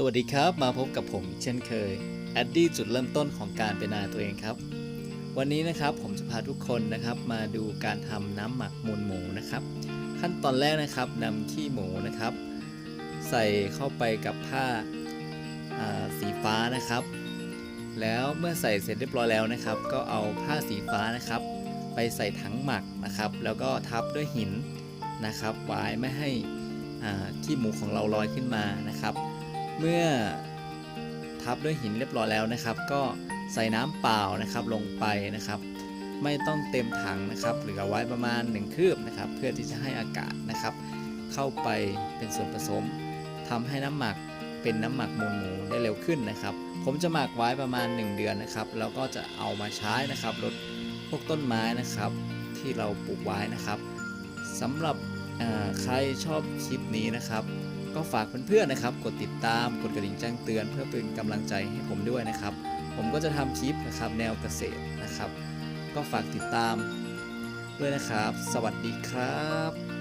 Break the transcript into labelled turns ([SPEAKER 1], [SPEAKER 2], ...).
[SPEAKER 1] สวัสดีครับมาพบกับผมเช่นเคยแอดดี้จุดเริ่มต้นของการเป็นนาตัวเองครับ วันนี้นะครับผมจะพาทุกคนนะครับมาดูการทำน้ำหมักมูลหมูนะครับ ขั้นตอนแรกนะครับนำขี้หมูนะครับ ใส่เข้าไปกับผ้าาสีฟ้านะครับ แล้วเมื่อใส่เสร็จเรียบร้อยแล้วนะครับ ก็เอาผ้าสีฟ้านะครับ ไปใส่ถังหมักนะครับ แล้วก็ทับด้วยหินนะครับไว้ไม่ให้ขี้หมูของเราลอยขึ้นมานะครับ เมื่อทับด้วยหินเรียบร้อยแล้วนะครับ ก็ใส่น้ำเปล่านะครับลงไปนะครับ ไม่ต้องเต็มถังนะครับเหลือไว้ประมาณ1คืบนะครับ เพื่อที่จะให้อากาศนะครับ เข้าไปเป็นส่วนผสมทำให้น้ำหมักเป็นน้ำหมักมูลหมูได้เร็วขึ้นนะครับ ผมจะหมักไว้ประมาณ 1 เดือนนะครับแล้วก็จะเอามาใช้นะครับลดพวกต้นไม้นะครับที่เราปลูกไว้นะครับสำหรับใครชอบคลิปนี้นะครับ ก็ฝากเพื่อนๆนะครับ กดติดตาม กดกระดิ่งแจ้งเตือน เพื่อเป็นกำลังใจให้ผมด้วยนะครับ ผมก็จะทำคลิปนะครับแนวเกษตรนะครับ ก็ฝากติดตามด้วยนะครับ สวัสดีครับ